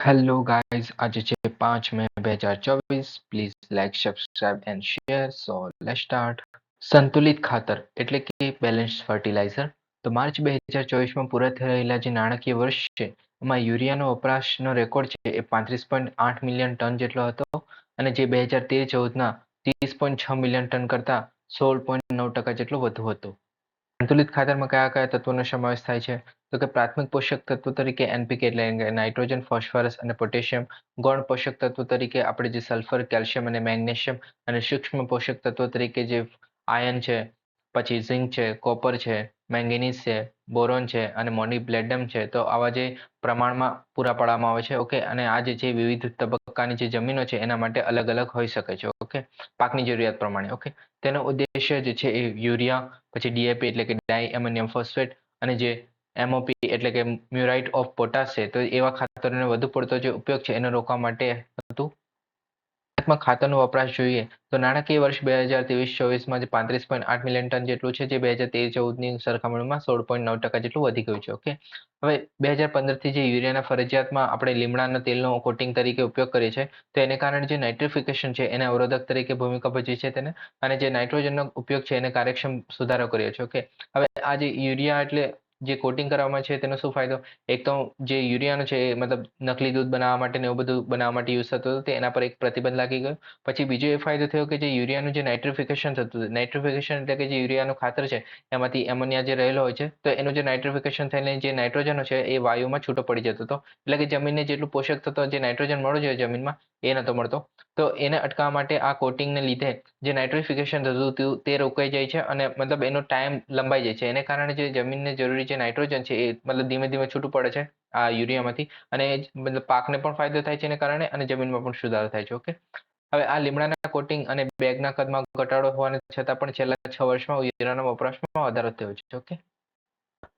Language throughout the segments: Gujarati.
હેલો ગાઈઝ આજે છે પાંચ મે બે હજાર ચોવીસ please like subscribe and share so let start સંતુલિત ખાતર એટલે કે બેલેન્સ ફર્ટિલાઇઝર તો માર્ચ બે હજાર ચોવીસમાં પૂરા રહેલા જે નાણાકીય વર્ષ છે એમાં યુરિયાનો વપરાશનો રેકોર્ડ છે એ પાંત્રીસ પોઈન્ટ આઠ મિલિયન ટન જેટલો હતો અને જે બે હજાર તેર ચૌદના ત્રીસ પોઈન્ટ છ મિલિયન ટન કરતાં સોળ પોઈન્ટ નવ ટકા જેટલો વધુ હતો સંતુલિત ખાતરમાં કયા કયા તત્વોનો સમાવેશ થાય છે તો કે પ્રાથમિક પોષક તત્વો તરીકે એનપીકે એટલે નાઇટ્રોજન, ફોસ્ફરસ અને પોટેશિયમ. ગૌણ પોષક તત્વો તરીકે આપણે જે સલ્ફર, કેલ્શિયમ અને મેગ્નેશિયમ અને સૂક્ષ્મ પોષક તત્વો તરીકે જે આયન છે, પછી ઝિંક છે, કોપર છે, મેંગેનીઝ છે, બોરોન છે અને મોનિબ્લેડમ છે, તો આવા જે પ્રમાણમાં પૂરા પાડવામાં આવે છે, ઓકે? અને આ જે વિવિધ તબક્કાની જે જમીનો છે, એના માટે અલગ અલગ હોઈ શકે છે, ઓકે? પાકની જરૂરિયાત પ્રમાણે, ઓકે? તેનો ઉદ્દેશ્ય જે છે એ યુરિયા, પછી ડીએપી એટલે કે ડાય એમોનિયમ ફોસ્ફેટ અને જે એમઓપી એટલે કે મ્યુરાઇટ ઓફ પોટાશ છે, તો એવા ખાતરોનો વધુ પડતો જે ઉપયોગ છે, એને રોકવા માટે હતું. ભારતમાં ખાતરનો વપરાશ જોઈએ. તો નાણાકીય વર્ષ બે હજાર ત્રેવીસ ચોવીસમાં જે પાંત્રીસ પોઈન્ટ આઠ મિલિયન ટન જેટલું છે, જે બે હજાર તેર ચૌદની સરખામણીમાં સોળ પોઈન્ટ નવ ટકા જેટલું વધી ગયું છે, ઓકે? હવે બે હજાર પંદરથી જે યુરિયાના ફરજિયાતમાં આપણે લીમડાના તેલનો કોટિંગ તરીકે ઉપયોગ કરીએ છીએ, તો એને કારણે જે નાઇટ્રિફિકેશન છે, એને અવરોધક તરીકે ભૂમિકા ભજવી છે તેને, અને જે નાઇટ્રોજનનો ઉપયોગ છે, એને કાર્યક્ષમ સુધારો કર્યો છે, ઓકે? હવે આ જે યુરિયા એટલે જે કોટિંગ કરવામાં છે તેનો શું ફાયદો? એક તો જે યુરિયાનો છે મતલબ નકલી દૂધ બનાવવા માટે ને એવું બધું બનાવવા માટે યુઝ થતો હતો તે એના પર એક પ્રતિબંધ લાગી ગયો. પછી બીજો એ ફાયદો થયો કે જે યુરિયાનું જે નાઇટ્રિફિકેશન થતું હતું નાઇટ્રિફિકેશન એટલે કે જે યુરિયાનું ખાતર છે, એમાંથી એમોનિયા જે રહેલો હોય છે, તો એનું જે નાઇટ્રિફિકેશન થઈને જે નાઇટ્રોજનો છે એ વાયુમાં છૂટો પડી જતો હતો. એટલે કે જમીનને જેટલું પોષક થતો જે નાઇટ્રોજન મળવું જોઈએ જમીનમાં એ નહોતો મળતો. તો એને અટકાવવા માટે આ કોટિંગને લીધે જે નાઇટ્રિફિકેશન થતું હતું તે રોકાઈ જાય છે અને મતલબ એનો ટાઈમ લંબાઈ જાય છે. એને કારણે જે જમીનને જરૂરી જે નાઇટ્રોજન છે એ મતલબ ધીમે ધીમે છૂટું પડે છે આ યુરિયામાંથી અને મતલબ પાકને પણ ફાયદો થાય છે એને કારણે અને જમીનમાં પણ સુધારો થાય છે, ઓકે? હવે આ લીમડાના કોટિંગ અને બેગના કદમાં ઘટાડો હોવાને છતાં પણ છેલ્લા છ વર્ષમાં યુરિયાના વપરાશમાં વધારો થયો છે, ઓકે?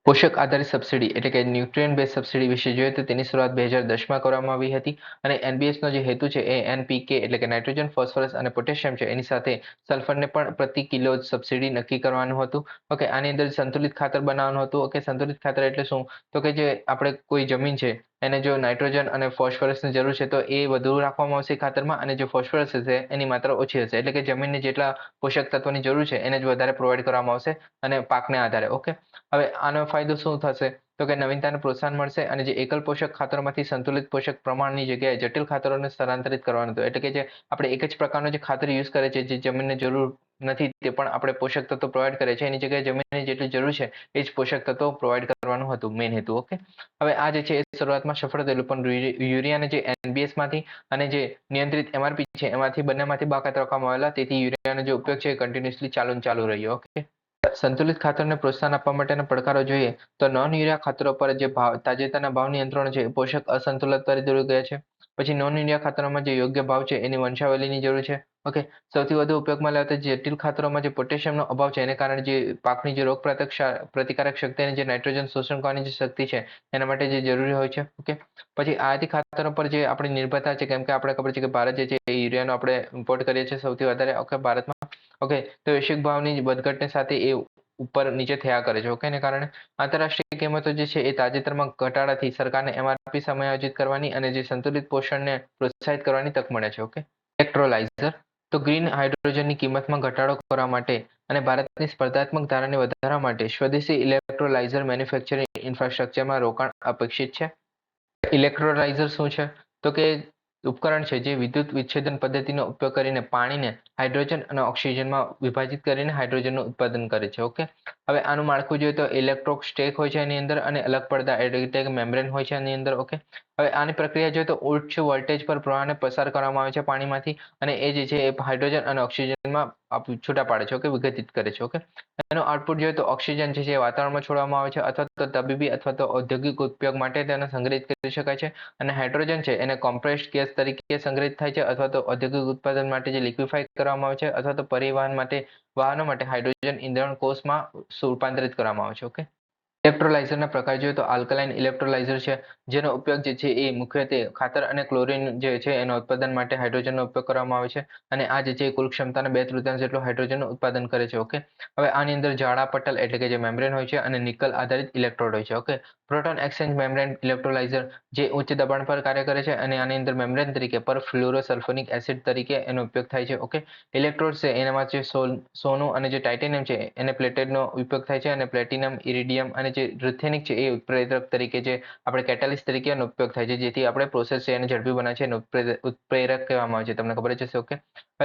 પોષક આધારિત સબસિડી એટલે કે ન્યુટ્રિયન બેઝ સબસિડી વિશે જોઈએ તો તેની શરૂઆત બે હજાર દસમાં કરવામાં આવી હતી અને એનબીએસનો જે હેતુ છે એ એનપીકે એટલે કે નાઇટ્રોજન, ફોસ્ફરસ અને પોટેશિયમ છે. એની સાથે સલ્ફરને પણ પ્રતિ કિલો સબસિડી નક્કી કરવાનું હતું. ઓકે, આની અંદર સંતુલિત ખાતર બનાવવાનું હતું. ઓકે, સંતુલિત ખાતર એટલે શું? તો કે જે આપણે કોઈ જમીન છે, એને જો નાઇટ્રોજન અને ફોસ્ફરસની જરૂર છે તો એ વધુ રાખવામાં આવશે ખાતરમાં અને જે ફોસ્ફરસ હશે એની માત્રા ઓછી હશે. એટલે કે જમીનને જેટલા પોષક તત્વોની જરૂર છે એને જ વધારે પ્રોવાઈડ કરવામાં આવશે અને પાકને આધારે. ઓકે, હવે આનો ફાયદો શું થશે? તો કે નવીનતાને પ્રોત્સાહન મળશે અને જે એકલ પોષક ખાતરોમાંથી સંતુલિત પોષક પ્રમાણની જગ્યાએ જટિલ ખાતરોને સ્થળાંતરિત કરવાનું હતું. એટલે કે જે આપણે એક જ પ્રકારનો જે ખાતર યુઝ કરે છે, જે જમીનને જરૂર નથી, તે પણ આપણે પોષક તત્વો પ્રોવાઈડ કરે છે. એની જગ્યાએ જમીનની જેટલી જરૂર છે, એ જ પોષક તત્વો પ્રોવાઈડ કરવાનું હતું મેઇન હેતુ ઓકે હવે આ જે છે, એ શરૂઆતમાં સફળ થયેલું, પણ યુરિયાને જે એનબીએસમાંથી અને જે નિયંત્રિત એમઆરપી છે, એમાંથી, બંનેમાંથી બાકાત રાખવામાં આવેલા. તેથી યુરિયાનો જે ઉપયોગ છે, એ કન્ટિન્યુઅસલી ચાલુ ચાલુ રહ્યો ઓકે સંતુલિત ખાતરને પ્રોત્સાહન આપવા માટેના પડકારો જોઈએ, તો નોન યુરિયા ખાતરો પર જે ભાવ, તાજેતરના ભાવ નિયંત્રણો છે પોષક અસંતુલિત કરી દૂર ગયા છે. પછી નોન યુરિયા ખાતરોમાં જે યોગ્ય ભાવ છે, એની વંશાવલીની જરૂર છે. ઓકે, સૌથી વધુ ઉપયોગમાં લેવાતા જટિલ ખાતરોમાં જે પોટેશિયમનો અભાવ છે, એને કારણે જે પાકની જે રોગ પ્રતિકારક શક્તિ અને જે નાઇટ્રોજન શોષણ કરવાની જે શક્તિ છે, એના માટે જે જરૂરી હોય છે. ઓકે, પછી આયાતી ખાતરો પર જે આપણી નિર્ભરતા છે, કેમ કે આપણે ખબર છે કે ભારત જે છે, એ યુરિયાનો આપણે ઇમ્પોર્ટ કરીએ છીએ સૌથી વધારે. ઓકે, ભારતમાં ઓકે તો વૈશ્વિક ભાવની વધઘટને સાથે એ ઉપર નીચે થયા કરે છે. ઓકે ને કારણે આંતરરાષ્ટ્રીય કિંમતો જે છે એ તાજેતરમાં ઘટાડાથી સરકારને એમઆરપી સમાયોજિત કરવાની અને જે સંતુલિત પોષણને પ્રોત્સાહિત કરવાની તક મળે છે. ઓકે ઇલેક્ટ્રોલાઇઝર તો ગ્રીન હાઇડ્રોજનની કિંમતમાં ઘટાડો કરવા માટે અને ભારતની સ્પર્ધાત્મક ધારાને વધારવા માટે સ્વદેશી ઇલેક્ટ્રોલાઇઝર મેન્યુફેક્ચરિંગ ઇન્ફ્રાસ્ટ્રક્ચરમાં રોકાણ અપેક્ષિત છે. ઇલેક્ટ્રોલાઇઝર શું છે? તો કે ઉપકરણ છે જે વિદ્યુત વિચ્છેદન પદ્ધતિનો ઉપયોગ કરીને પાણીને હાઇડ્રોજન અને ઓક્સિજનમાં વિભાજિત કરીને હાઇડ્રોજનનું ઉત્પાદન કરે છે, ઓકે? હવે આનું માળખું જોઈએ તો ઇલેક્ટ્રોક સ્ટેક હોય છે એની અંદર અને અલગ પડતા એટલે મેમ્બ્રેન હોય છે એની અંદર, ઓકે? હવે આની પ્રક્રિયા જોઈએ તો ઉચ્ચ વોલ્ટેજ પર પ્રવાહને પસાર કરવામાં આવે છે પાણીમાંથી અને એ જે છે એ હાઇડ્રોજન અને ઓક્સિજનમાં છૂટા પાડે છે ઓકે વિઘટિત કરે છે ઓકે એનો આઉટપુટ જોઈએ તો ઓક્સિજન છે જે વાતાવરણમાં છોડવામાં આવે છે અથવા તો તબીબી અથવા તો ઔદ્યોગિક ઉપયોગ માટે તેને સંગ્રહિત કરી શકાય છે અને હાઇડ્રોજન છે એને કોમ્પ્રેસ્ડ ગેસ તરીકે સંગ્રહિત થાય છે અથવા તો ઔદ્યોગિક ઉત્પાદન માટે જે લિક્વિફાઈ કરવામાં આવે છે અથવા તો પરિવહન માટે વાહનો માટે હાઇડ્રોજન ઇંધણ કોષમાં રૂપાંતરિત કરવામાં આવે છે ઓકે ઇલેક્ટ્રોલાઇઝરના પ્રકાર જોઈએ તો આલ્કલાઇન ઇલેક્ટ્રોલાઇઝર છે, જેનો ઉપયોગ જે છે એ મુખ્યત્વે ખાતર અને ક્લોરીન જે છે એના ઉત્પાદન માટે હાઇડ્રોજનનો ઉપયોગ કરવામાં આવે છે અને આ જે છે કુલ ક્ષમતાના બે તૃતીયાંશ જેટલું હાઇડ્રોજનનું ઉત્પાદન કરે છે ઓકે હવે આની અંદર જાડા પટલ એટલે કે જે મેમ્બ્રેન હોય છે અને નિકલ આધારિત ઇલેક્ટ્રોડ હોય છે okay proton exchange membrane electrolyser જે ઉચ્ચ દબાણ પર કાર્ય કરે છે અને આની અંદર મેમ્બ્રેન તરીકે પર ફ્લોરોસલ્ફોનિક એસિડ તરીકે એનો ઉપયોગ થાય છે ઓકે ઇલેક્ટ્રોડ છે એનામાં જે સોનું અને જે ટાઇટેનિયમ છે એને પ્લેટેડનો ઉપયોગ થાય છે અને પ્લેટિનમ ઇરિડિયમ અને જે રુથેનિક છે એ ઉત્પ્રેરક તરીકે જે આપણે કેટાલિસ્ટ તરીકે એનો ઉપયોગ થાય છે, જેથી આપણે પ્રોસેસ છે એને ઝડપી બનાવે છે, એને ઉત્પ્રેરક કહેવામાં આવે છે. તમને ખબર છે ઓકે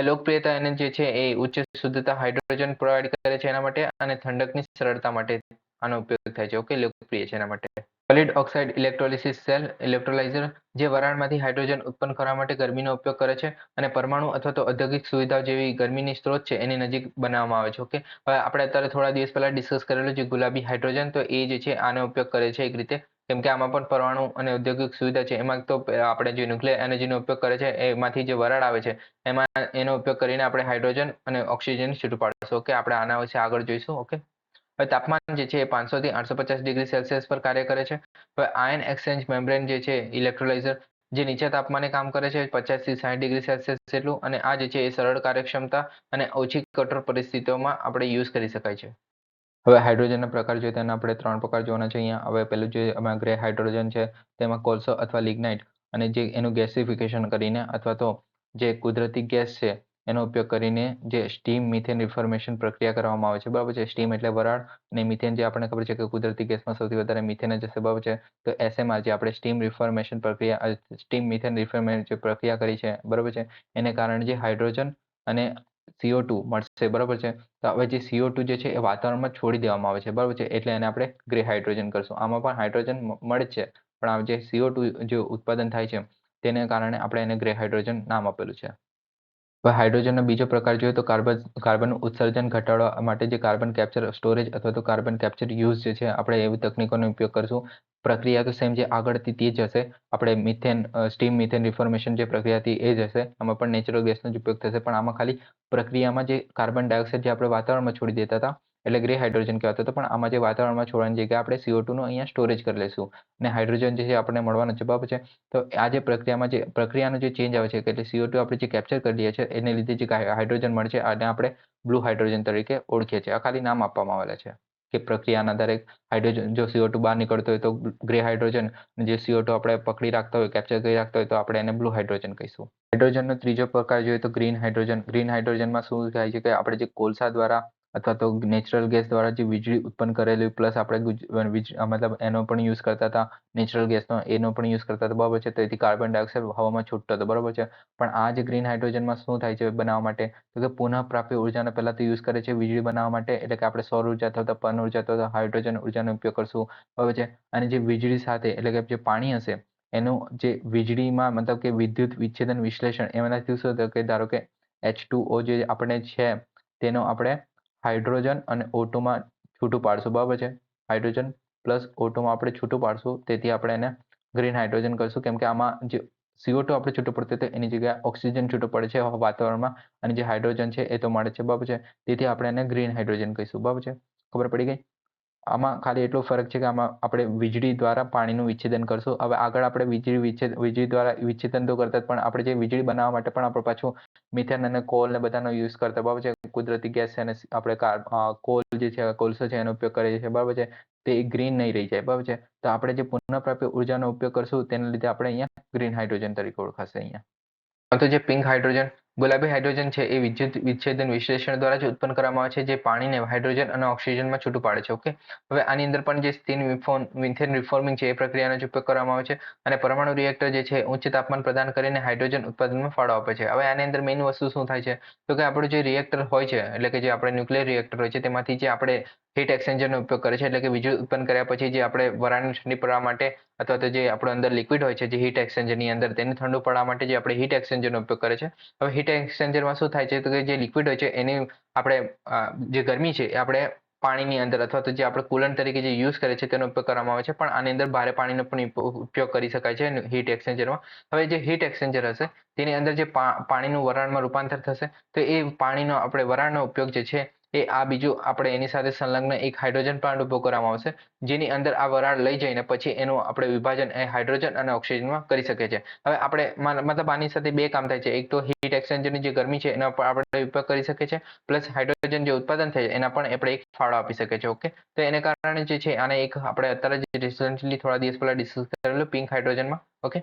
લોકપ્રિયતા એને જે છે એ ઉચ્ચ શુદ્ધતા હાઇડ્રોજન પ્રોવાઈડ કરે છે એના માટે અને ઠંડકની સરળતા માટે આનો ઉપયોગ થાય છે ઓકે લોકપ્રિય છે એના માટે. Solid oxide electrolysis cell electrolyser જે વરાળમાંથી હાઇડ્રોજન ઉત્પન્ન કરવા માટે ગરમીનો ઉપયોગ કરે છે અને પરમાણુ અથવા તો ઔદ્યોગિક સુવિધાઓ જેવી ગરમીની સ્ત્રોત છે એની નજીક બનાવવામાં આવે છે. ઓકે? હવે આપણે અત્યારે થોડા દિવસ પહેલા ડિસ્કસ કરેલું જે ગુલાબી હાઇડ્રોજન તો એ જે છે આનો ઉપયોગ કરે છે એક રીતે. કેમ કે આમાં પણ પરમાણુ અને ઔદ્યોગિક સુવિધા છે. એમાં તો આપણે જે ન્યુક્લિયર એનર્જીનો ઉપયોગ કરે છે, એમાંથી જે વરાળ આવે છે, એમાં એનો ઉપયોગ કરીને આપણે હાઇડ્રોજન અને ઓક્સિજન છૂટું પાડીશું. ઓકે? આપણે આના વિશે આગળ જોઈશું. ઓકે? હવે તાપમાન જે છે એ પાંચસો થી આઠસો પચાસ ડિગ્રી સેલ્સિયસ પર કાર્ય કરે છે. હવે આયન એક્સચેન્જ મેમ્બ્રેન જે છે ઇલેક્ટ્રોલાઇઝર જે નીચા તાપમાને કામ કરે છે, પચાસથી સાઠ ડિગ્રી સેલ્સિયસ જેટલું, અને આ જે છે એ સરળ કાર્યક્ષમતા અને ઓછી કઠોર પરિસ્થિતિઓમાં આપણે યુઝ કરી શકાય છે. હવે હાઇડ્રોજનના પ્રકાર જોઈએ તેના આપણે ત્રણ પ્રકાર જોવાના છે. અહીંયા હવે પેલું જે અમે ગ્રે હાઇડ્રોજન છે, તેમાં કોલસો અથવા લિગ્નાઇટ, અને જે એનું ગેસિફિકેશન કરીને અથવા તો જે કુદરતી ગેસ છે એનો ઉપયોગ કરીને જે સ્ટીમ મિથેન રિફોર્મેશન પ્રક્રિયા કરવામાં આવે છે, બરાબર છે? સ્ટીમ એટલે વરાળ અને મિથેન જે આપણને ખબર છે કે કુદરતી ગેસમાં સૌથી વધારે મિથેન જ હશે, બરાબર છે? તો એસએમઆર જે આપણે સ્ટીમ રિફોર્મેશન પ્રક્રિયા સ્ટીમ મિથેન રિફોર્મેશન જે પ્રક્રિયા કરી છે, બરાબર છે? એને કારણે જે હાઇડ્રોજન અને સીઓ ટુ મળશે, બરાબર છે? તો હવે જે સીઓ ટુ જે છે એ વાતાવરણમાં છોડી દેવામાં આવે છે, બરાબર છે? એટલે એને આપણે ગ્રે હાઇડ્રોજન કરશું. આમાં પણ હાઇડ્રોજન મળે છે, પણ આ જે સીઓ ટુ જે ઉત્પાદન થાય છે, તેને કારણે આપણે એને ગ્રે હાઇડ્રોજન નામ આપેલું છે. હાઇડ્રોજનનો બીજો પ્રકાર જોઈએ તો કાર્બન કાર્બનનું ઉત્સર્જન ઘટાડવા માટે જે કાર્બન કેપ્ચર, સ્ટોરેજ અથવા તો કાર્બન કેપ્ચર યુઝ જે છે, આપણે એવી તકનીકોનો ઉપયોગ કરશું. પ્રક્રિયા તો સેમ જે આગળથી તે જ હશે. આપણે મિથેન સ્ટીમ મિથેન રિફોર્મેશન જે પ્રક્રિયા હતી એ જ હશે. આમાં પણ નેચરલ ગેસનો જ ઉપયોગ થશે. પણ આમાં ખાલી પ્રક્રિયામાં જે કાર્બન ડાયોક્સાઇડ જે આપણે વાતાવરણમાં છોડી દેતા હતા એટલે ગ્રે હાઇડ્રોજન કહેવાતો હતો. પણ આમાં જે વાતાવરણમાં છોડવાની જગ્યાએ આપણે સીઓ ટુનું અહીંયા સ્ટોરેજ કરી લઈશું. અને હાઇડ્રોજન જે છે આપણને મળવાનો જવાબ છે. તો આ જે પ્રક્રિયામાં જે, પ્રક્રિયાનો જે ચેન્જ આવે છે એટલે સીઓ ટુ આપણે જે કેપ્ચર કરી લઈએ છીએ, એને લીધે જે હાઇડ્રોજન મળે છે, આને આપણે બ્લુ હાઇડ્રોજન તરીકે ઓળખીએ છીએ. આ ખાલી નામ આપવામાં આવેલા છે કે પ્રક્રિયાના આધારે હાઇડ્રોજન, જો સીઓ ટુ બહાર નીકળતો હોય તો ગ્રે હાઇડ્રોજન જે સીઓ ટુ આપણે પકડી રાખતા હોય કેપ્ચર કરી રાખતા હોય તો આપણે એને બ્લુ હાઇડ્રોજન કહીશું. હાઇડ્રોજનનો ત્રીજો પ્રકાર જોઈએ તો ગ્રીન હાઇડ્રોજન ગ્રીન હાઇડ્રોજનમાં શું થાય છે કે આપણે જે કોલસા દ્વારા અથવા તો નેચરલ ગેસ દ્વારા જે વીજળી ઉત્પન્ન કરેલી પ્લસ આપણે મતલબ એનો પણ યુઝ કરતા હતા નેચરલ ગેસનો એનો પણ યુઝ કરતા હતા, બરાબર છે? તેથી કાર્બન ડાયોક્સાઇડ હવામાં છૂટતો હતો, બરાબર છે? પણ આ જે ગ્રીન હાઇડ્રોજનમાં શું થાય છે બનાવવા માટે? તો કે પુનઃપ્રાપ્ય ઉર્જાને પહેલાં તો યુઝ કરે છે વીજળી બનાવવા માટે, એટલે કે આપણે સૌર ઊર્જા અથવા પન ઊર્જા થતા હાઇડ્રોજન ઉર્જાનો ઉપયોગ કરશું, બરાબર છે? અને જે વીજળી સાથે, એટલે કે જે પાણી હશે, એનું જે વીજળીમાં મતલબ કે વિદ્યુત વિચ્છેદન વિશ્લેષણ એમાંથી શું કે ધારો કે એચ ટુ ઓ જે આપણે છે, તેનો આપણે હાઇડ્રોજન અને ઓટોમાં છૂટું પાડશું, બરાબર છે? હાઇડ્રોજન પ્લસ ઓટોમાં આપણે છૂટું પાડશું, તેથી આપણે એને ગ્રીન હાઇડ્રોજન કરશું. કેમ કે આમાં જે સીઓ ટુ આપણે છૂટું પડતું તો એની જગ્યાએ ઓક્સિજન છૂટું પડે છે વાતાવરણમાં, અને જે હાઇડ્રોજન છે એ તો મળે છે, બરાબર છે? તેથી આપણે એને ગ્રીન હાઇડ્રોજન કહીશું, બરાબર છે? ખબર પડી ગઈ? આમાં ખાલી એટલો ફરક છે કે આમાં આપણે વીજળી દ્વારા પાણીનું વિચ્છેદન કરશું. હવે આગળ આપણે વીજળી વિચ્છેદ, વીજળી દ્વારા વિચ્છેદન તો કરતા પણ આપણે જે વીજળી બનાવવા માટે પણ આપણે પાછું મિથેન અને કોલ ને બધાનો યુઝ કરતા, બરાબર છે? કુદરતી ગેસ છે અને આપણે કોલ જે છે, કોલસો છે એનો ઉપયોગ કરીએ છીએ, બરાબર છે? તે ગ્રીન નહીં રહી જાય, બરાબર છે? તો આપણે જે પુનઃપ્રાપ્ય ઉર્જાનો ઉપયોગ કરશું, તેના લીધે આપણે અહીંયા ગ્રીન હાઇડ્રોજન તરીકે ઓળખાશે અહીંયા. તો જે પિંક હાઇડ્રોજન ગુલાબી હાઇડ્રોજન છે એ વિદ્યુત વિચ્છેદન વિશ્લેષણ દ્વારા જ ઉત્પન્ન કરવામાં આવે છે, જે પાણીને હાઇડ્રોજન અને ઓક્સિજનમાં છૂટું પાડે છે, ઓકે? હવે આની અંદર પણ જે સ્ટીન મિથેન રિફોર્મિંગ છે એ પ્રક્રિયાનો જ ઉપયોગ કરવામાં આવે છે અને પરમાણુ રિએક્ટર જે છે ઉચ્ચ તાપમાન પ્રદાન કરીને હાઇડ્રોજન ઉત્પાદનમાં ફાળો આપે છે. હવે આની અંદર મેઇન વસ્તુ શું થાય છે? તો કે આપણું જે રિએક્ટર હોય છે, એટલે કે જે આપણે ન્યુક્લિયર રિએક્ટર હોય છે, તેમાંથી જે આપણે હીટ એક્સચેન્જરનો ઉપયોગ કરે છે. એટલે કે વીજળી ઉત્પન્ન કર્યા પછી જે આપણે વરાળને ઠંડી પડવા માટે અથવા તો જે આપણો અંદર લિક્વિડ હોય છે, જે હીટ એક્સચેન્જરની અંદર, તેને ઠંડુ પડવા માટે જે આપણે હીટ એક્સચેન્જરનો ઉપયોગ કરે છે. હવે હીટ એક્સચેન્જરમાં શું થાય છે? તો કે જે લિક્વિડ હોય છે, એની આપણે જે ગરમી છે, એ આપણે પાણીની અંદર અથવા તો જે આપણે કુલન તરીકે જે યુઝ કરે છે, તેનો ઉપયોગ કરવામાં આવે છે. પણ આની અંદર ભારે પાણીનો પણ ઉપયોગ કરી શકાય છે હીટ એક્સચેન્જરમાં હવે જે હીટ એક્સચેન્જર હશે, તેની અંદર જે પાણીનું વરાળમાં રૂપાંતર થશે, તો એ પાણીનો આપણે વરાળનો ઉપયોગ જે છે એ આ બીજું આપણે એની સાથે સંલગ્ન એક હાઇડ્રોજન પ્લાન્ટ ઊભો કરવામાં આવશે, જેની અંદર આ વરાળ લઈ જઈને પછી એનું આપણે વિભાજન એ હાઇડ્રોજન અને ઓક્સિજનમાં કરી શકીએ છીએ. હવે આપણે મતલબ આની સાથે બે કામ થાય છે. એક તો હીટ એક્સચેન્જરની જે ગરમી છે, એના પર આપણે ઉપયોગ કરી શકીએ છીએ પ્લસ હાઇડ્રોજન જે ઉત્પાદન થાય છે, એના પણ આપણે એક ફાળો આપી શકીએ છીએ ઓકે તો એને કારણે જે છે, આને એક આપણે અત્યારે જ રિસેન્ટલી થોડા દિવસ પહેલા ડિસ્કસ કરેલું pink હાઇડ્રોજનમાં okay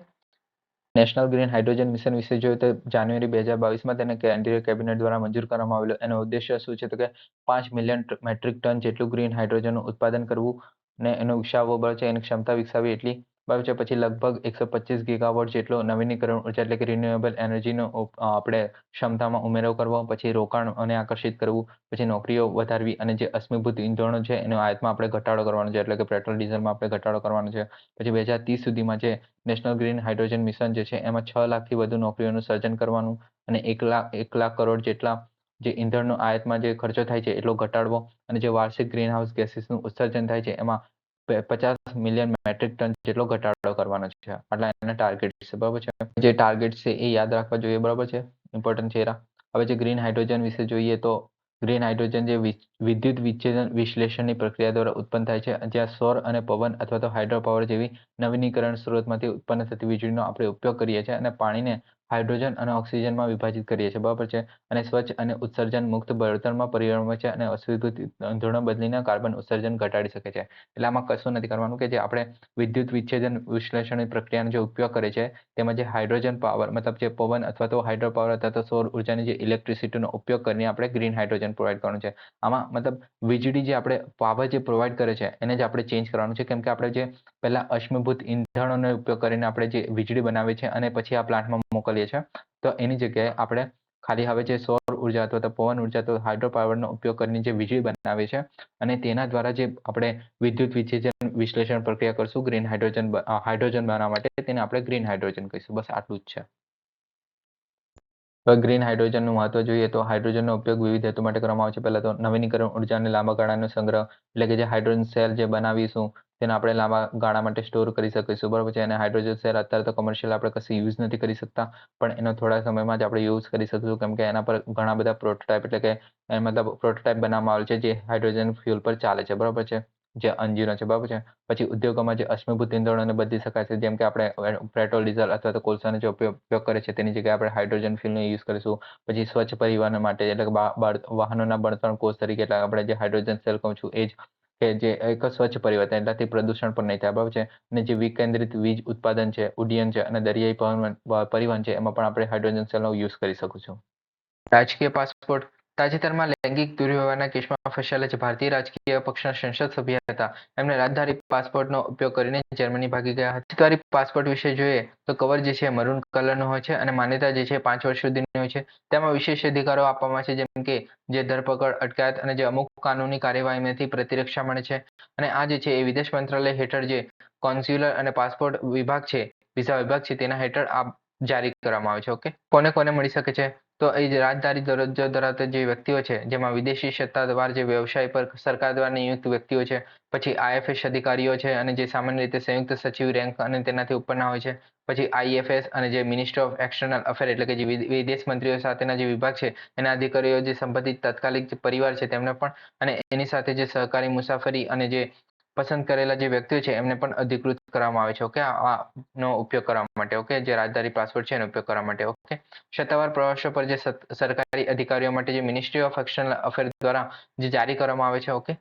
national green hydrogen mission વિશે જોઈએ તો જાન્યુઆરી બે હજાર બાવીસમાં તેને કેન્દ્રીય કેબિનેટ દ્વારા મંજૂર કરવામાં આવેલું. એનો ઉદ્દેશ્ય શું છે તો કે પાંચ મિલિયન મેટ્રિક ટન જેટલું ગ્રીન હાઇડ્રોજનનું ઉત્પાદન કરવું અને એનો ઉત્સાહ બળ છે, એની ક્ષમતા વિકસાવી એટલી બરાબર છે, પછી લગભગ એકસો પચીસ ગીગાવોટ જેટલો નવીનીકરણ ઊર્જા, એટલે કે રિન્યુએબલ એનર્જીનો આપણે ક્ષમતામાં ઉમેરો કરવો, પછી રોકાણ અને આકર્ષિત કરવું, પછી નોકરીઓ વધારવી અને જે અશ્મિભૂત ઇંધણો છે, એનો આયાતમાં આપણે ઘટાડો કરવાનો છે, એટલે કે પેટ્રોલ, ડીઝલમાં આપણે ઘટાડો કરવાનો છે. પછી બે હજાર ત્રીસ સુધીમાં જે નેશનલ ગ્રીન હાઇડ્રોજન મિશન જે છે, એમાં છ લાખથી વધુ નોકરીઓનું સર્જન કરવાનું અને એક લાખ એક લાખ કરોડ જેટલા જે ઇંધણનો આયાતમાં જે ખર્ચો થાય છે, એટલો ઘટાડવો અને જે વાર્ષિક ગ્રીન હાઉસ ગેસીસનું ઉત્સર્જન થાય છે, એમાં પચાસ મિલિયન મેટ્રિક ટન જેટલો ઘટાડો કરવાનો છે. આટલા એના ટાર્ગેટ છે, બરાબર છે? જે ટાર્ગેટ છે એ યાદ રાખવા જોઈએ, બરાબર છે? ઇમ્પોર્ટન્ટ છે હવે જે ગ્રીન હાઇડ્રોજન વિશે જોઈએ તો ગ્રીન હાઇડ્રોજન જે વિદ્યુત વિચ્છેદન વિશ્લેષણની પ્રક્રિયા દ્વારા ઉત્પન્ન થાય છે, જ્યાં સૌર અને પવન અથવા તો હાઇડ્રો પાવર જેવી નવીનીકરણ સ્ત્રોતમાંથી ઉત્પન્ન થતી વીજળીનો આપણે ઉપયોગ કરીએ છીએ અને પાણીને હાઇડ્રોજન અને ઓક્સિજનમાં વિભાજિત કરીએ છીએ, બરાબર છે? અને સ્વચ્છ અને ઉત્સર્જન મુક્ત બળતણમાં પરિણમે છે અને અસ્વીકૃત ધોરણ બદલીને કાર્બન ઉત્સર્જન ઘટાડી શકે છે. એટલે આમાં કશું નથી કરવાનું કે જે આપણે વિદ્યુત વિચ્છેદન વિશ્લેષણ પ્રક્રિયાનો જે ઉપયોગ કરે છે, તેમાં જે હાઇડ્રોજન પાવર મતલબ જે પવન અથવા તો હાઇડ્રો પાવર અથવા તો સૌર ઉર્જાની જે ઇલેક્ટ્રિસિટીનો ઉપયોગ કરીને આપણે ગ્રીન હાઇડ્રોજન પ્રોવાઈડ કરવાનું છે. આમાં મતલબ વીજળી જે આપણે પાવર જે પ્રોવાઈડ કરે છે, એને જ આપણે ચેન્જ કરવાનું છે. કેમ કે આપણે જે પહેલા અશ્મિભૂત ઇંધણોનો ઉપયોગ કરીને આપણે જે વીજળી બનાવીએ છીએ અને પછી આ પ્લાન્ટમાં મોકલીએ છીએ. તો એની જગ્યાએ આપણે ખાલી હવે જે સૌર ઊર્જા અથવા તો પવન ઊર્જા તો હાઇડ્રો પાવરનો ઉપયોગ કરીને જે વીજળી બનાવે છે અને તેના દ્વારા જે આપણે વિદ્યુત વિચ્છેદન વિશ્લેષણ પ્રક્રિયા કરશું, ગ્રીન હાઇડ્રોજન હાઇડ્રોજન બનાવવા માટે, તેને આપણે ગ્રીન હાઇડ્રોજન કહીશું. બસ આટલું જ છે. હવે ગ્રીન હાઇડ્રોજનનું મહત્વ જોઈએ તો હાઇડ્રોજનનો ઉપયોગ વિવિધ હેતુ માટે કરવામાં આવે છે. પહેલા તો નવીનીકરણ ઊર્જા અને લાંબા ગાળાનો સંગ્રહ, એટલે કે જે હાઇડ્રોજન સેલ જે બનાવીશું તેને આપણે લાંબા ગાળા માટે સ્ટોર કરી શકીશું. બરાબર છે? અને હાઇડ્રોજન સેલ અત્યારે તો કમર્શિયલ આપણે કશું યુઝ નથી કરી શકતા, પણ એનો થોડા સમયમાં જ આપણે યુઝ કરી શકીશું. કેમ કે એના પર ઘણા બધા પ્રોટોટાઇપ એટલે કે મતલબ પ્રોટોટાઇપ બનાવવામાં આવેલ છે જે હાઇડ્રોજન ફ્યુલ પર ચાલે છે. બરાબર છે? જે અંજીરો છે. બરાબર છે? પછી ઉદ્યોગોમાં જે અશ્મિભૂત ઇંધણોને બદલી શકાય છે. જેમ કે આપણે પેટ્રોલ ડીઝલ અથવા તો કોલસાનો જે ઉપયોગ ઉપયોગ કરે છે તેની જગ્યાએ આપણે હાઇડ્રોજન ફ્યુલનો યુઝ કરીશું. પછી સ્વચ્છ પરિવહન માટે એટલે કે વાહનોના બળતણ કોષ તરીકે એટલે આપણે જે હાઇડ્રોજન સેલ કહું છું એ જ કે જે એક સ્વચ્છ પરિવર્તન એટલાથી પ્રદૂષણ પણ નહીં થાય. બરાબર છે? અને જે વિકેન્દ્રિત વીજ ઉત્પાદન છે, ઉડ્ડયન છે અને દરિયાઈ પરિવહન છે, એમાં પણ આપણે હાઇડ્રોજન સેલનો યુઝ કરી શકું છું. રાજકીય પાસપોર્ટ તાજેતરમાં લૈંગિક દુર્વ્યવહારના કેસમાં ફસાયેલા જે ભારતીય રાજકીય પક્ષના સંસદ સભ્ય હતા, એમને રાજધારી પાસપોર્ટનો ઉપયોગ કરીને જર્મની ભાગી ગયા હતા. રાજધારી પાસપોર્ટ વિશે જોઈએ તો કવર જે છે મરૂન કલરનો હોય છે અને માન્યતા જે છે પાંચ વર્ષ સુધીની હોય છે. તેમાં વિશેષ અધિકારો આપવામાં છે, જેમ કે જે ધરપકડ, અટકાયત અને જે અમુક કાનૂની કાર્યવાહીમાંથી પ્રતિરક્ષા મળે છે. અને આ જે છે એ વિદેશ મંત્રાલય હેઠળ જે કોન્સ્યુલર અને પાસપોર્ટ વિભાગ છે, વિઝા વિભાગ છે, તેના હેઠળ આ જારી કરવામાં આવે છે, ઓકે? કોને કોને મળી શકે છે? તો એ જ રાજદારી દરજ્જો ધરાવતા જે વ્યક્તિઓ છે, જેમાં વિદેશી સત્તાવાર જે વ્યવસાય પર સરકાર દ્વારા નિયુક્ત વ્યક્તિઓ છે, પછી આઈએફએસ અધિકારીઓ છે, અને જે સામાન્ય રીતે સંયુક્ત સચિવ રેન્ક અને તેનાથી ઉપરના હોય છે, પછી આઈએફએસ અને જે મિનિસ્ટર ઓફ એક્સટર્નલ અફેર એટલે કે જે વિદેશ મંત્રીઓ સાથેના જે વિભાગ છે, એના અધિકારીઓ જે સંબંધિત તાત્કાલિક પરિવાર છે, તેમને પણ, અને એની સાથે જે સહકારી મુસાફરી અને જે પસંદ કરેલા જે વ્યક્તિઓ છે, એમને પણ અધિકૃત કરવામાં આવે છે ઓકે આ નો ઉપયોગ કરવા માટે ઓકે જે રાજદારી પાસપોર્ટ છે, એનો ઉપયોગ કરવા માટે ઓકે સત્તાવાર પ્રવાસો પર જે સરકારી અધિકારીઓ માટે જે મિનિસ્ટ્રી ઓફ એક્સટર્નલ અફેર દ્વારા જે જારી કરવામાં આવે છે ઓકે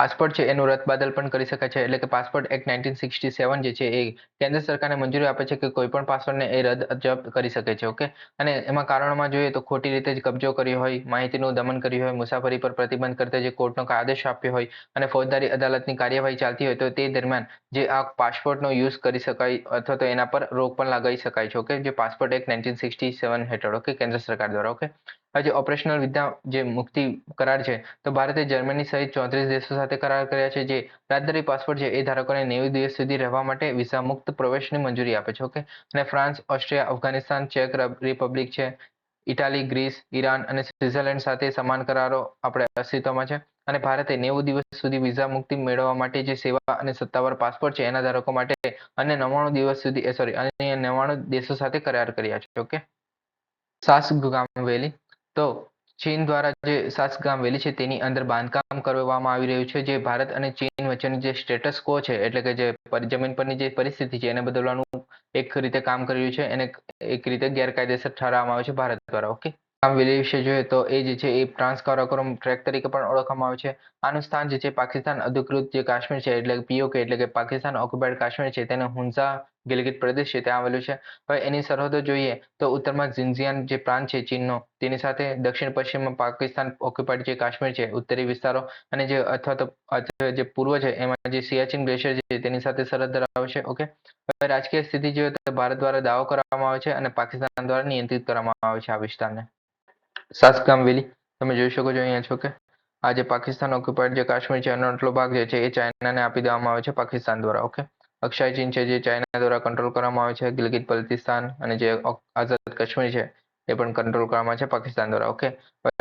પાસપોર્ટ છે, એનું રદબાદલ પણ કરી શકાય છે. એટલે કે passport act nineteen sixty seven જે છે, એ કેન્દ્ર સરકારને મંજૂરી આપે છે કે કોઈ પણ પાસપોર્ટને એ રદ જપ્ત કરી શકે છે, ઓકે? અને એમાં કારણોમાં જોઈએ તો ખોટી રીતે જ કબજો કર્યો હોય, માહિતીનું દમન કર્યું હોય, મુસાફરી પર પ્રતિબંધ કરતા જે કોર્ટનો આદેશ આપ્યો હોય અને ફોજદારી અદાલતની કાર્યવાહી ચાલતી હોય તો તે દરમિયાન જે આ પાસપોર્ટનો યુઝ કરી શકાય અથવા તો એના પર રોક પણ લગાવી શકાય છે, ઓકે? જે passport act nineteen sixty seven હેઠળ, ઓકે? કેન્દ્ર સરકાર દ્વારા, ઓકે? હવે જે ઓપરેશનલ વિદ્યા જે મુક્તિ કરાર છે, તો ભારતે જર્મની સહિત ચોત્રીસ દેશો સાથે કરાર કર્યા છે, જે રાજદારી પાસપોર્ટ છે, એ ધારકોને નેવું દિવસ સુધી રહેવા માટે વિઝા મુક્ત પ્રવેશની મંજૂરી આપે છે, ઓકે? અને ફ્રાન્સ, ઓસ્ટ્રિયા, અફઘાનિસ્તાન, ચેક રિપબ્લિક છે, ઇટાલી, ગ્રીસ, ઈરાન અને સ્વિટ્ઝરલેન્ડ સાથે સમાન કરારો આપણે અસ્તિત્વમાં છે, અને ભારતે નેવું દિવસ સુધી વિઝા મુક્તિ મેળવવા માટે જે સેવા અને સત્તાવાર પાસપોર્ટ છે, એના ધારકો માટે અને નવ્વાણું દિવસ સુધી સોરી, અને નવ્વાણું દેશો સાથે કરાર કર્યા છે, ઓકે? સાસ ગામ વેલી. તો ચીન દ્વારા જે સાસગામ વેલી છે, તેની અંદર બાંધકામ કરવામાં આવી રહ્યું છે, જે ભારત અને ચીન વચ્ચેની જે સ્ટેટસ કો છે, એટલે કે જે જમીન પરની જે પરિસ્થિતિ છે, એને બદલવાનું એક રીતે કામ કરી રહ્યું છે, એને એક રીતે ગેરકાયદેસર ઠરાવવામાં આવે છે, ભારત દ્વારા ઓકે આમ વેલી વિશે જોઈએ તો એ જે છે, એ ટ્રાન્સ કારાકોરમ ટ્રેક તરીકે પણ ઓળખવામાં આવે છે આનું સ્થાન જે છે પાકિસ્તાન અધિકૃત જે કાશ્મીર છે, એટલે પીઓકે, એટલે કે પાકિસ્તાન ઓક્યુપાઈડ કાશ્મીર છે, તેને હુંઝા ગિલગિત પ્રદેશ છે, ત્યાં આવેલું છે. હવે એની સરહદો જોઈએ તો ઉત્તરમાં ઝિંઝિયાન જે પ્રાંત છે, ચીનનો, તેની સાથે દક્ષિણ પશ્ચિમમાં પાકિસ્તાન ઓક્યુપાઈડ જે કાશ્મીર છે, ઉત્તરી વિસ્તારો અને જે અથવા તો જે પૂર્વ છે, એમાં જે સિયાચીન ગ્લેશિયર છે, તેની સાથે સરહદ ધરાવે છે, ઓકે? હવે રાજકીય સ્થિતિ જોઈએ તો ભારત દ્વારા દાવો કરવામાં આવે છે અને પાકિસ્તાન દ્વારા નિયંત્રિત કરવામાં આવે છે આ વિસ્તારને. સાસગામ વેલી, તમે જોઈ શકો છો, અહીંયા છો કે આ જે પાકિસ્તાન ઓક્યુપાઈડ જે કાશ્મીર છે એનો આટલો ભાગ જે છે એ ચાઇનાને આપી દેવામાં આવે છે પાકિસ્તાન દ્વારા ઓકે અક્ષય ચીન છે જે ચાઇના દ્વારા કંટ્રોલ કરવામાં આવે છે, ગિલગિત બલ્તિસ્તાન અને જે આઝાદ કાશ્મીર છે એ પણ કંટ્રોલ કરવામાં છે પાકિસ્તાન દ્વારા okay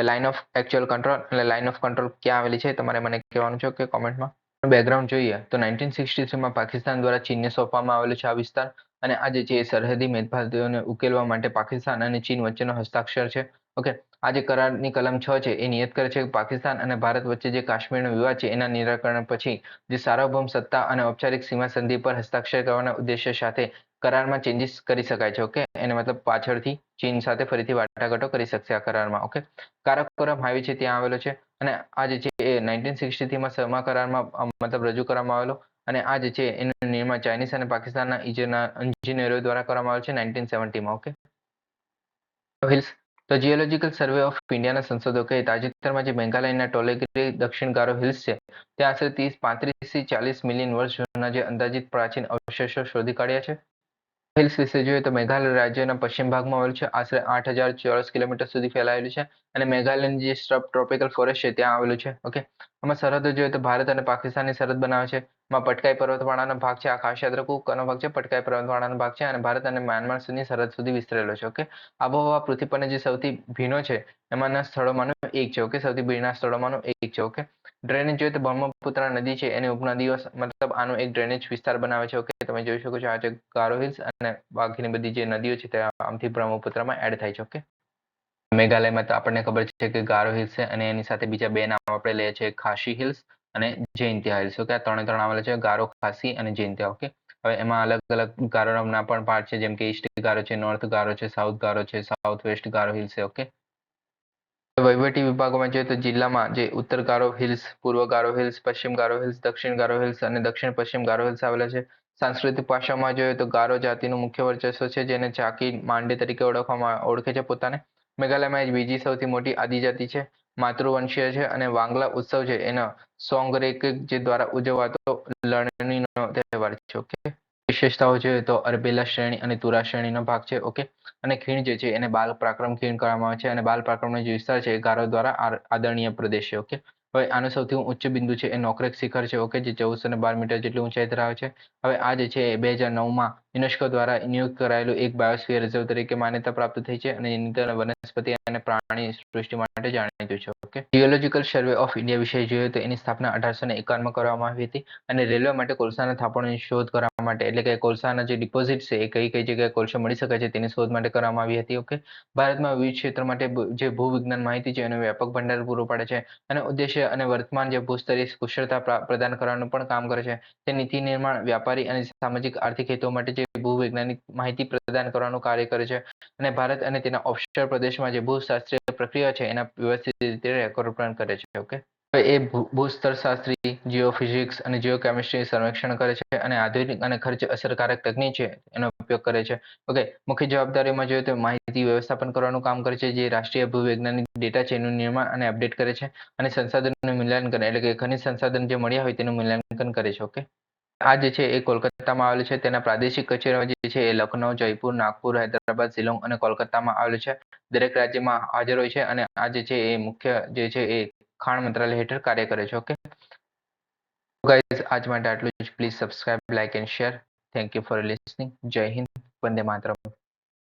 line of actual control એટલે લાઇન ઓફ કંટ્રોલ ક્યાં આવેલી છે તમારે મને કહેવાનું છે કે કોમેન્ટમાં બેકગ્રાઉન્ડ જોઈએ તો નાઇન્ટીન સિક્સટી થ્રીમાં પાકિસ્તાન દ્વારા ચીનને સોંપવામાં આવેલું છે આ વિસ્તાર અને આજે જે સરહદી મેદભાદોને ઉકેલવા માટે પાકિસ્તાન અને ચીન વચ્ચેનો હસ્તાક્ષર છે ઓકે આ કરારની કલમ છ છે, એ નિયત કરે છે કે પાકિસ્તાન અને ભારત વચ્ચે જે કાશ્મીરનો વિવાદ છે, એના નિરાકરણ પછી જે સાર્વભૌમ સત્તા અને ઔપચારિક સીમા સંધિ પર હસ્તાક્ષર કરવાના ઉદ્દેશ્ય સાથે કરારમાં ચેન્જીસ કરી શકાય છે ઓકે એને મતલબ પાછળથી ચીન સાથે ફરીથી વાટાઘાટો કરી શકશે આ કરારમાં ઓકે કારાકોરમ હાઈવે છે, ત્યાં આવેલો છે અને આ જે છે, એ નાઇન્ટીન સિક્સટી થ્રીમાં સમા કરારમાં મતલબ રજૂ કરવામાં આવેલો અને આ જે છે, એનું નિર્માણ ચાઇનીઝ અને પાકિસ્તાનના ઇજનેરો દ્વારા કરવામાં આવેલ છે, નાઇન્ટીન સેવન્ટીમાં ઓકે હિલ્સ તો જીઓલોજીકલ સર્વે ઓફ ઇન્ડિયાના સંશોધકોએ તાજેતરમાં જે મેઘાલયના ટોલેગીરી દક્ષિણ ગારો હિલ્સ છે ત્યાં આશરે ત્રીસ પાંત્રીસથી ચાલીસ મિલિયન વર્ષ જૂના જે અંદાજિત પ્રાચીન અવશેષો શોધી કાઢ્યા છે. હિલ્સ વિશે જોઈએ તો મેઘાલય રાજ્યના પશ્ચિમ ભાગમાં આવેલું છે, આશરે આઠ હજાર ચોરસ કિલોમીટર સુધી ફેલાયેલું છે અને મેઘાલયની જે સબ ટ્રોપિકલ ફોરેસ્ટ છે, ત્યાં આવેલું છે ઓકે આમાં સરહદો જોઈએ તો ભારત અને પાકિસ્તાનની સરહદ બનાવે છે. માં પટકાઈ પર્વતવાળાનો ભાગ છે, આ ખાસ યાદ રાખવું ભાગ છે, પટકાઈ પર્વતવાળાનો ભાગ છે અને ભારત અને મ્યાનમાર સુધીની સરહદ સુધી વિસ્તરેલો છે, ઓકે? આબોહવા પૃથ્વી પરને જે સૌથી ભીનો છે, એમાંના સ્થળોમાંનો એક છે, ઓકે? સૌથી ભીના સ્થળોમાંનું એક છે, ઓકે? ડ્રેનેજ જોઈએ તો બ્રહ્મપુત્ર નદી છે, એની ઉપનદીઓ મતલબ આનો એક ડ્રેનેજ વિસ્તાર બનાવે છે, ઓકે? તમે જોઈ શકો છો આ જે ગારો હિલ્સ અને બાકીની બધી જે નદીઓ છે તે આમથી બ્રહ્મપુત્રમાં એડ થાય છે, ઓકે? મેઘાલયમાં તો આપણને ખબર છે કે ગારો હિલ્સ છે અને એની સાથે બીજા બે નામ આપણે લઈએ છીએ ખાસી હિલ્સ અને જૈનત્યા હિલ્સ. ઓકે, આ ત્રણે ત્રણ આવેલા છે, ગારો, ખાસી અને જૈનત્યા ઓકે, હવે એમાં અલગ અલગ ગારોના પણ પાર્ટ છે, જેમ કે ઈસ્ટ ગારો છે, નોર્થ ગારો છે, સાઉથ ગારો છે, સાઉથ વેસ્ટ ગારો હિલ્સ છે, ઓકે. વહીવટી વિભાગોમાં જોઈએ તો જિલ્લામાં જે ઉત્તર ગારો હિલ્સ, પૂર્વ ગારો હિલ્સ, પશ્ચિમ ગારો હિલ્સ, દક્ષિણ ગારો હિલ્સ અને દક્ષિણ પશ્ચિમ ગારો હિલ્સ આવેલા છે. સાંસ્કૃતિક ભાષામાં જોઈએ તો ગારો જાતિનું મુખ્ય વર્ચસ્વ છે, જેને ચાકી માંડે તરીકે ઓળખવામાં ઓળખે છે પોતાને. મેઘાલયમાં બીજી સૌથી મોટી આદિજાતિ છે, માતૃવંશીય છે અને વાંગલા ઉત્સવ છે. એનો સોંગરેક જે દ્વારા ઉજવાતો લણણીનો તહેવાર છે ઓકે વિશેષતાઓ છે તો અરબેલા શ્રેણી અને તુરા શ્રેણીનો ભાગ છે ઓકે અને ખીણ જે છે એને બાલ પ્રાક્રમ ખીણ કરવામાં આવે છે અને બાલ પ્રાક્રમનો જે વિસ્તાર છે એ ગારો દ્વારા આદરણીય પ્રદેશ છે ઓકે હવે આનું સૌથી ઉચ્ચ બિંદુ છે એ નોકરેક શિખર છે ઓકે જે ચૌદસો ને બાર મીટર જેટલી ઊંચાઈ ધરાવે છે. હવે આ જે છે એ બે હજાર નવમાં યુનેસ્કો દ્વારા નિયુક્ત કરાયેલું એક બાયોસ્ફિયર રિઝર્વ તરીકે માન્યતા પ્રાપ્ત થઈ છે અને વનસ્પતિ અને પ્રાણી સૃષ્ટિ માટે જાણીતું છે, okay? Geological Survey of India વિશે જોઈએ તો એની સ્થાપના અઢારસો ને એકાવનમાં કરવામાં આવી હતી અને રેલવે માટે કોલસાના થાપણની શોધ કરવા માટે, એટલે કે કોલસાના જે ડિપોઝિટ છે એ કઈ કઈ જગ્યાએ કોલસો મળી શકે છે તેની શોધ માટે કરવામાં આવી હતી, ઓકે? ભારતમાં વિવિધ ક્ષેત્ર માટે જે ભૂવિજ્ઞાન માહિતી છે એનો વ્યાપક ભંડાર પૂરો પાડે છે અને ઉદ્દેશ્ય અને વર્તમાન જે ભૂસ્તરીય કુશળતા પ્રદાન કરવાનું પણ કામ કરે છે. તે નીતિ નિર્માણ, વ્યાપારી અને સામાજિક આર્થિક હેતુઓ માટે જે ભૂવૈજ્ઞાનિક માહિતી પ્રદાન કરવાનું કાર્ય કરે છે. અને ભારત અને તેના ઓફશોર પ્રદેશમાં જે ભૂશાસ્ત્રીય પ્રક્રિયા છે, એના વ્યવસ્થિત રીતે રેકોર્ડ પણ કરે છે ઓકે એ ભૂસ્તરશાસ્ત્રી જીઓફિઝિક્સ અને જીઓકેમિસ્ટ્રી સર્વેક્ષણ કરે છે અને આધુનિક અને ખર્ચ અસરકારક તકનીક છે, એનો ઉપયોગ કરે છે ઓકે મુખ્ય જવાબદારીમાં જોઈએ તો માહિતી વ્યવસ્થાપન કરવાનું કામ કરે છે, જે રાષ્ટ્રીય ભૂવૈજ્ઞાનિક ડેટા છે એનું નિર્માણ અને અપડેટ કરે છે અને સંસાધનનું મૂલ્યાંકન, એટલે કે ખનિજ સંસાધન જે મળ્યા હોય તેનું મૂલ્યાંકન કરે છે ઓકે આ જે છે એ કોલકાતામાં આવેલું છે. તેના પ્રાદેશિક કચેરીઓ જે છે એ લખનૌ જયપુર, નાગપુર, હૈદરાબાદ, શિલોંગ અને કોલકાતામાં આવેલું છે. દરેક રાજ્યમાં હાજર હોય છે અને આ જે છે એ મુખ્ય જે છે એ ખાણ મંત્રાલય હેઠળ કાર્ય કરે છે. ઓકે? ગાઈઝ આજ માટે આટલું જ. Please subscribe like and share thank you for listening Jai Hind. Vande Mataram.